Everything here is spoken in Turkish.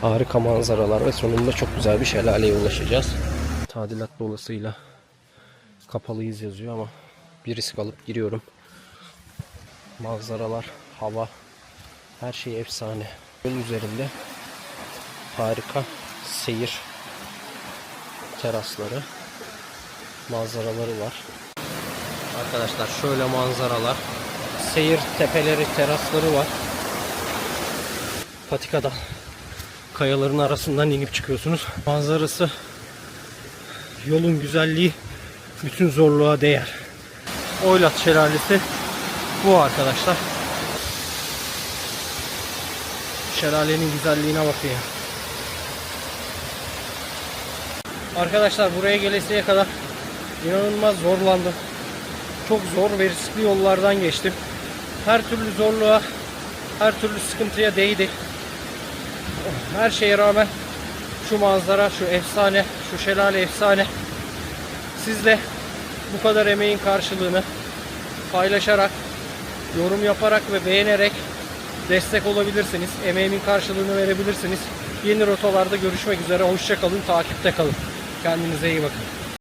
Harika manzaralar ve sonunda çok güzel bir şelaleye ulaşacağız. Tadilat dolayısıyla kapalıyız yazıyor ama bir risk alıp giriyorum. Manzaralar, hava, her şey efsane. Yol üzerinde harika seyir terasları, manzaraları var. Arkadaşlar şöyle manzaralar, seyir tepeleri, terasları var. Patikada kayaların arasından inip çıkıyorsunuz. Manzarası, yolun güzelliği bütün zorluğa değer. Oylat Şelalesi bu arkadaşlar. Şelalenin güzelliğine bakın ya. Arkadaşlar buraya gelesiye kadar inanılmaz zorlandım. Çok zor ve riskli yollardan geçtim. Her türlü zorluğa, her türlü sıkıntıya değdi. Her şeye rağmen şu manzara, şu efsane, şu şelale efsane. Siz de bu kadar emeğin karşılığını paylaşarak, yorum yaparak ve beğenerek destek olabilirsiniz. Emeğimin karşılığını verebilirsiniz. Yeni rotalarda görüşmek üzere. Hoşçakalın, takipte kalın. Kendinize iyi bakın.